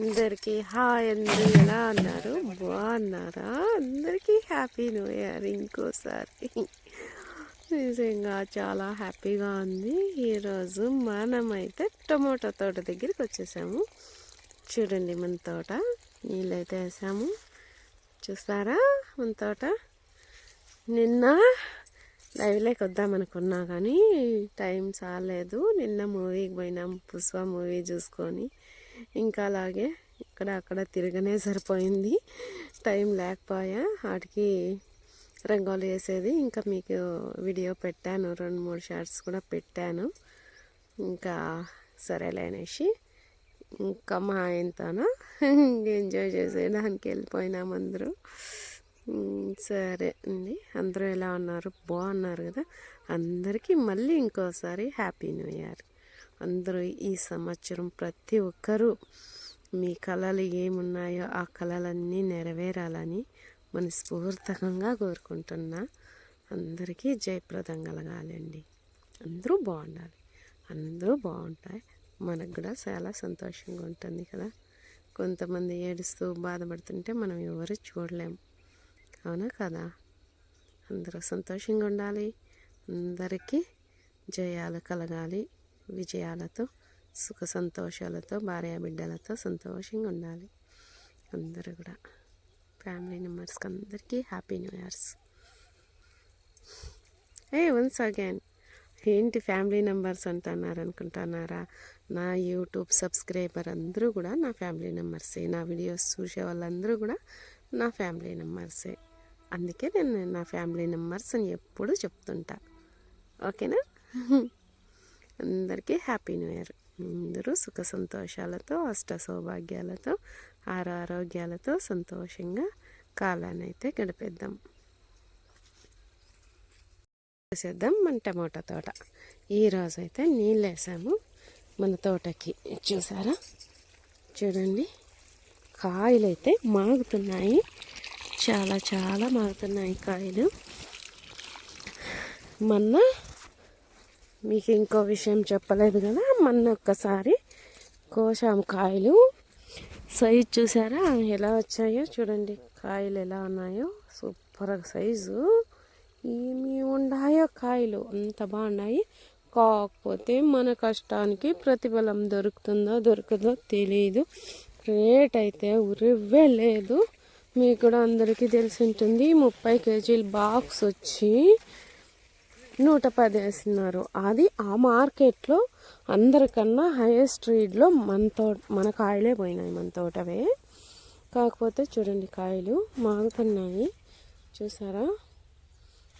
అందరికీ హాయ్ అందరూ ఎలా అన్నారు? బాగున్నారా? అందరికీ హ్యాపీ న్యూ ఇయర్ ఇంకోసారి. నిజంగా చాలా హ్యాపీగా ఉంది. ఈరోజు మనమైతే టమోటా తోట దగ్గరికి వచ్చేసాము. చూడండి మన తోట. నీళ్ళైతే వేసాము. చూస్తారా మన తోట? నిన్న లైవ్లోకి వద్దామనుకున్నా కానీ టైం చాలేదు. నిన్న మూవీకి పోయినాం. పుష్ప మూవీ చూసుకొని. ఇంకా అలాగే ఇక్కడ అక్కడ తిరగనే సరిపోయింది. టైం లేకపోయా వాటికి రంగోలు వేసేది. ఇంకా మీకు వీడియో పెట్టాను రెండు మూడు షార్ట్స్ కూడా పెట్టాను. ఇంకా సరేలే అనేసి ఇంకా మా ఆయనతోనో ఎంజాయ్ చేసేయడానికి వెళ్ళిపోయినాం అందరూ. సరే అండి. అందరూ ఎలా ఉన్నారు? బాగున్నారు కదా? అందరికీ మళ్ళీ ఇంకోసారి హ్యాపీ న్యూ ఇయర్. అందరూ ఈ సంవత్సరం ప్రతి ఒక్కరూ మీ కళలు ఏమున్నాయో ఆ కళలన్నీ నెరవేరాలని మనస్ఫూర్తకంగా కోరుకుంటున్నా. అందరికీ జయప్రదం కలగాలండి. అందరూ బాగుండాలి. అందరూ బాగుంటాయి. మనకు కూడా చాలా సంతోషంగా ఉంటుంది కదా. కొంతమంది ఏడుస్తూ బాధపడుతుంటే మనం ఎవరు చూడలేము అవునా కదా? అందరూ సంతోషంగా ఉండాలి. అందరికీ జయాలు కలగాలి. విజయాలతో సుఖ సంతోషాలతో భార్య బిడ్డలతో సంతోషంగా ఉండాలి. అందరూ కూడా. ఫ్యామిలీ మెంబర్స్కి అందరికీ హ్యాపీ న్యూ ఇయర్స్ ఏ వన్స్ అగైన్ ఏంటి ఫ్యామిలీ మెంబర్స్ అంటున్నారు అనుకుంటున్నారా? నా యూట్యూబ్ సబ్స్క్రైబర్ అందరూ కూడా నా ఫ్యామిలీ మెంబర్సే నా వీడియోస్ చూసే వాళ్ళందరూ కూడా నా ఫ్యామిలీ మెంబర్సే అందుకే నేను నా ఫ్యామిలీ మెంబర్స్ అని ఎప్పుడూ చెప్తుంటా. ఓకేనా అందరికీ హ్యాపీ న్యూ ఇయర్. అందరూ సుఖ సంతోషాలతో అష్ట సౌభాగ్యాలతో ఆరోగ్యాలతో సంతోషంగా కాలాన్ని అయితే గడిపేద్దాం. వేసేద్దాం మన టమోటా తోట. ఈరోజు అయితే నీళ్ళు వేసాము మన తోటకి. చూసారా? చూడండి. కాయలు అయితే మాగుతున్నాయి. చాలా చాలా మాగుతున్నాయి కాయలు. మొన్న మీకు ఇంకో విషయం చెప్పలేదు కదా? మొన్న ఒక్కసారి కోసాం కాయలు. సైజు చూసారా? ఎలా వచ్చాయో చూడండి. కాయలు ఎలా ఉన్నాయో? Super size. ఏమి ఉన్నాయో కాయలు? అంత బాగున్నాయి. కాకపోతే మన కష్టానికి ప్రతిఫలం దొరుకుతుందో దొరకదో తెలియదు రేట్ అయితే ఉరివ్వే లేదు. మీకు కూడా అందరికీ తెలిసి ఉంటుంది. ముప్పై కేజీల బాక్స్ వచ్చి నూట పది వేసినారు అది ఆ మార్కెట్లో అందరికన్నా హైయెస్ట్ రీడ్లో మన తోట మన కాయలే పోయినాయి మన తోటవే. కాకపోతే చూడండి కాయలు మాగుతున్నాయి. చూసారా?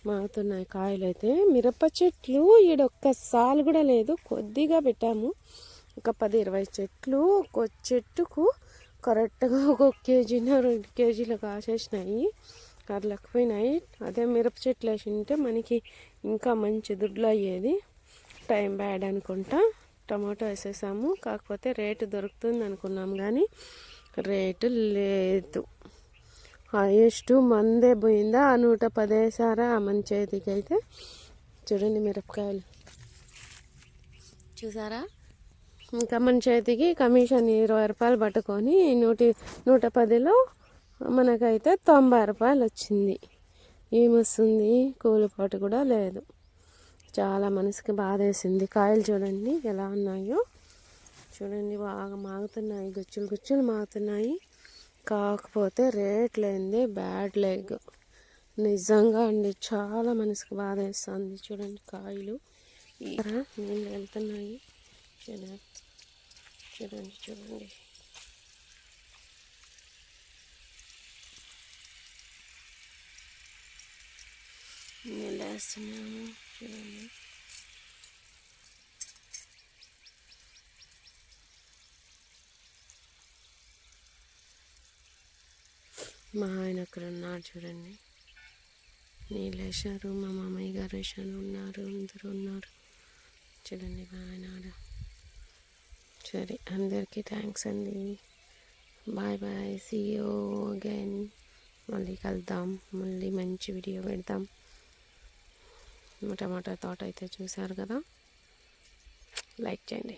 మాగుతున్నాయి కాయలు అయితే మిరప చెట్లు ఈడొక్క సాలు కూడా లేదు. కొద్దిగా పెట్టాము. ఒక పది ఇరవై చెట్లు. ఒక్కో చెట్టుకు కరెక్ట్గా ఒక కేజీన రెండు కేజీలు కాసేసినాయి. కర్లకపోయినాయి అదే మిరప చెట్లు వేసి ఉంటే మనకి ఇంకా మంచి దుడ్లు అయ్యేది. టైం బ్యాడ్ అనుకుంటా. టమాటో వేసేసాము. కాకపోతే రేటు దొరుకుతుంది అనుకున్నాం కానీ రేటు లేదు. హైయెస్ట్ మందే పోయిందా? ఆ నూట పదేసారా మన చేతికి అయితే చూడండి మిరపకాయలు. చూసారా? ఇంకా మన చేతికి కమిషన్ ఇరవై రూపాయలు పట్టుకొని నూటి నూట పదిలో మనకైతే తొంభై రూపాయలు వచ్చింది ఏమొస్తుంది? కూలిపాటు కూడా లేదు. చాలా మనసుకి బాధ వేసింది కాయలు చూడండి ఎలా ఉన్నాయో. చూడండి బాగా మాగుతున్నాయి. గుచ్చులు గుచ్చులు మాగుతున్నాయి. కాకపోతే రేట్ లేనిదే బ్యాడ్ లెగ్. నిజంగా అండి చాలా మనసుకి బాధ వేస్తుంది చూడండి కాయలు. నీళ్ళు వెళ్తున్నాయి. చూడండి. చూడండి చూడండి. నీళ్ళు వేస్తున్నాము చూడండి మా ఆయన అక్కడ ఉన్నారు చూడండి. నీళ్ళు వేసారు మా మామయ్య గారు వేసారు ఉన్నారు అందరూ ఉన్నారు. చూడండి మా ఆయన ఆడ. సరే అందరికీ థ్యాంక్స్ అండి. Bye bye see you again మళ్ళీ కలుద్దాం మళ్ళీ మంచి వీడియో పెడదాం టమాటా తోట అయితే చూశారు కదా. లైక్ చేయండి.